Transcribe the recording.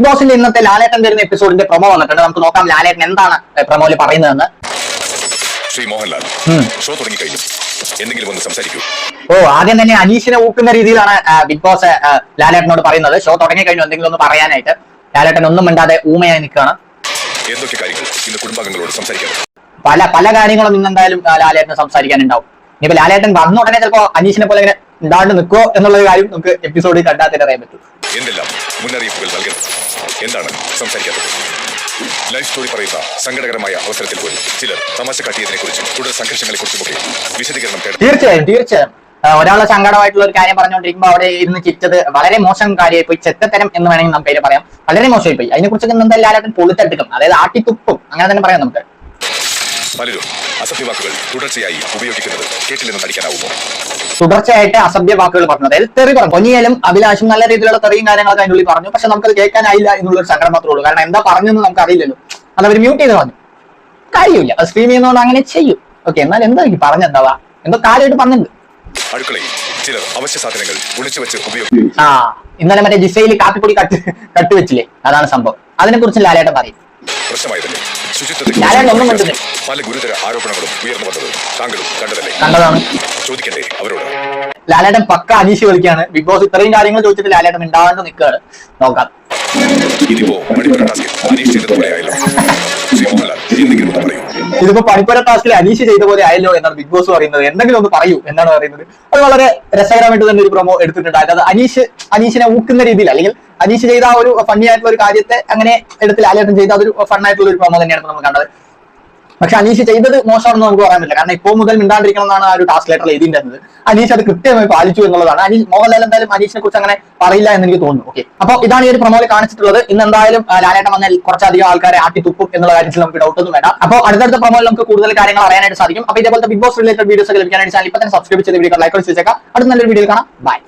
Big ബോസിന്റെ ഇന്നത്തെ ലാലേട്ടൻ വരുന്ന എപ്പിസോഡിന്റെ പ്രൊമോ വന്നിട്ടുണ്ട്. നമുക്ക് നോക്കാം ലാലേട്ടൻ എന്താണ് പ്രൊമോയിൽ പറയുന്നതെന്ന്. ശ്രീ മോഹൻലാൽ. ഷോ തുടങ്ങിക്കഴിഞ്ഞു. എന്തെങ്കിലും ഒന്ന് സംസാരിക്കൂ. ഓ ആദ്യം തന്നെ അനീഷിനെ ഊക്കുന്ന രീതിയിലാണ് ബിഗ് ബോസ് ലാലേട്ടനോട് പറയുന്നത്. ഷോ തുടങ്ങി കഴിഞ്ഞു എന്തെങ്കിലും ഒന്ന് പറയാനായിട്ട്. ലാലേട്ടൻ ഒന്നും മിണ്ടാതെ ഊമയായി നിൽക്കുകയാണ്. എന്തൊക്കെ കാര്യങ്ങൾ ഇന്ന് കുടുംബാംഗങ്ങളോട് സംസാരിക്കണം പല പല കാര്യങ്ങളും ഇന്ന് എന്തായാലും ലാലേട്ടൻ ലാലേട്ടന് സംസാരിക്കാനുണ്ടാവും. ഇനിയിപ്പോ ലാലേട്ടൻ വന്ന ഉടനെ ചിലപ്പോ അനീഷിനെ പോലെ ഇങ്ങനെ ഉണ്ടാണ്ട് നിൽക്കുമോ എന്നുള്ള കാര്യം നമുക്ക് എപ്പിസോഡിൽ കണ്ടാൽ തന്നെ അറിയാൻ പറ്റും. എന്തെല്ലാം മുന്നറിയിപ്പുകൾ നൽകണം? എന്താണ് സംസാരിക്കാത്തത്? ലൈഫ് സ്റ്റോറി പറയുന്ന സങ്കടകരമായ അവസരത്തിൽ പോലും ചിലർ തമാശ കാട്ടിയതിനെ കുറിച്ചും തുടർ സംഘർഷങ്ങളെ കുറിച്ചുമൊക്കെ വിശദീകരണം തേടും തീർച്ചയായും തീർച്ചയായും. ഒരാളെ സങ്കടമായിട്ടുള്ള ഒരു കാര്യം പറഞ്ഞുകൊണ്ടിരിക്കുമ്പോൾ അവിടെ ഇരുന്ന് ചിറ്റത് വളരെ മോശം കാര്യമായി പോയി ചെത്തത്തരം എന്ന് വേണമെങ്കിൽ നമുക്ക് പേര് പറയാം. വളരെ മോശമായി പോയി അതിനെ കുറിച്ചൊക്കെ എന്തായാലും ലാലേട്ടൻ പൊളിത്തെടുക്കും അതായത് ആട്ടിത്തുപ്പും. അങ്ങനെ തന്നെ പറയാം നമുക്ക്. പലരും അസഭ്യവാക്കുകൾ തുടർച്ചയായി ഉപയോഗിക്കുന്നത് കേട്ടില്ലെന്ന് നടിക്കാനാവുമോ? തുടർച്ചയായിട്ട് അസഭ്യ വാക്കുകൾ പറഞ്ഞത് അതായത് തെറി പറഞ്ഞു. പൊന്നിയാലും അഭിലാഷും നല്ല രീതിയിലുള്ള തെറിയും കാര്യങ്ങളൊക്കെ അതിനുള്ളിൽ പറഞ്ഞു. പക്ഷെ നമുക്കത് കേൾക്കാനായില്ല എന്നുള്ളൊരു സങ്കടം മാത്രമേ ഉള്ളൂ. കാരണം എന്താ പറഞ്ഞെന്ന് നമുക്ക് അറിയില്ലല്ലോ അത് അവർ മ്യൂട്ട് ചെയ്ത് പറഞ്ഞു. കാര്യമില്ല. അത് സ്ട്രീം ചെയ്യുന്നതുകൊണ്ട് അങ്ങനെ ചെയ്യും. ഓക്കെ എന്നാൽ എന്താ എനിക്ക് പറഞ്ഞെന്താവാ? എന്തോ കാര്യമായിട്ട് പറഞ്ഞിട്ടുണ്ട്. അടുക്കളയിൽ ചിലർ അവശ്യ സാധനങ്ങൾ ഒളിച്ചു വെച്ച് ഉപയോഗിക്കും ആ ഇന്നലെ മറ്റേ ജിസയിൽ കാപ്പിപ്പൊടി കട്ട് കട്ട് വെച്ചില്ലേ? അതാണ് സംഭവം. അതിനെ കുറിച്ച് ലാലേട്ടൻ പറയും. പ്രശ്നമായതല്ലേ? ശുചിത്വത്തെ. പല ഗുരുതര ആരോപണങ്ങളും ഉയർന്നു വന്നത് താങ്കളും കണ്ടതല്ലേ? കണ്ടതാണ്. ചോദിക്കണ്ടേ അവരോട്? ലാലേട്ടൻ പക്ക അനീഷ് കളിക്കാണ്. ബിഗ് ബോസ് ഇത്രയും കാര്യങ്ങൾ ചോദിച്ചിട്ട് ലാലേട്ടൻ ഉണ്ടാവാണ്ട് നിൽക്കുകയാണ് നോക്കാം. ഇതിപ്പോ മണിപ്പൂർ ടാസ്കിൽ അനീഷ് ചെയ്തതുപോലെ ഇതിപ്പോ പണിപ്പുര ടാസ്കിൽ അനീഷ് ചെയ്ത പോലെ ആയല്ലോ എന്നാണ് ബിഗ് ബോസ് പറയുന്നത്. എന്തെങ്കിലും ഒന്ന് പറയൂ എന്നാണ് പറയുന്നത്. അത് വളരെ രസകരമായിട്ട് തന്നെ ഒരു പ്രൊമോ എടുത്തിട്ടുണ്ട് അതായത് അനീഷ് അനീഷിനെ ഊക്കുന്ന രീതിയിൽ അല്ലെങ്കിൽ അനീഷ് ചെയ്ത ആ ഒരു ഫണ്ണി ആയിട്ടുള്ള ഒരു കാര്യത്തെ അങ്ങനെ എടുത്ത് ലാലേട്ടൻ ചെയ്ത അതൊരു ഫണ്ണായിട്ടുള്ള ഒരു പ്രൊമോ തന്നെയാണ് നമ്മൾ കണ്ടത്. പക്ഷെ അനീഷ് ചെയ്തത് മോശമാണെന്ന് നമുക്ക് പറയാൻ പറ്റില്ല കാരണം ഇപ്പോൾ മുതൽ മിണ്ടാണ്ടിരിക്കണം എന്നാണ് ആ ഒരു ടാസ്ക് ലെറ്റർ എഴുതിയിരുന്നത് അനീഷ് അത് കൃത്യമായി പാലിച്ചു എന്നുള്ളതാണ്. അനീഷ് മോഹൻലാൽ എന്തായാലും അനീഷിനെ കുറിച്ച് അങ്ങനെ പറയില്ല എന്ന് എനിക്ക് തോന്നുന്നു. ഓക്കെ അപ്പോൾ ഇതാണ് ഈ ഒരു പ്രൊമോയിൽ കാണിച്ചിട്ടുള്ളത്. ഇന്ന് എന്തായാലും ലാലേട്ടം ലാലേട്ടൻ വന്നാൽ കുറച്ചധികം ആൾക്കാരെ ആട്ടി തുപ്പും എന്നുള്ള കാര്യത്തിൽ നമുക്ക് ഡൗട്ട് ഒന്നും വേണ്ട. അപ്പോൾ അടുത്തടുത്ത പ്രൊമോയിൽ നമുക്ക് കൂടുതൽ കാര്യങ്ങൾ അറിയാനായിട്ട് സാധിക്കും. അപ്പോൾ ഇതേപോലത്തെ ബിഗ് ബോസ് റിലേറ്റഡ് വീഡിയോസ് ഒക്കെ ലഭിക്കാനായിട്ട് ചാനൽ ഇപ്പൊ തന്നെ സബ്സ്ക്രൈബ് ചെയ്ത് വീഡിയോ ലൈക്ക് ചെയ്തേക്കാം. അടുത്ത നല്ലൊരു വീഡിയോ കാണാം. ബൈ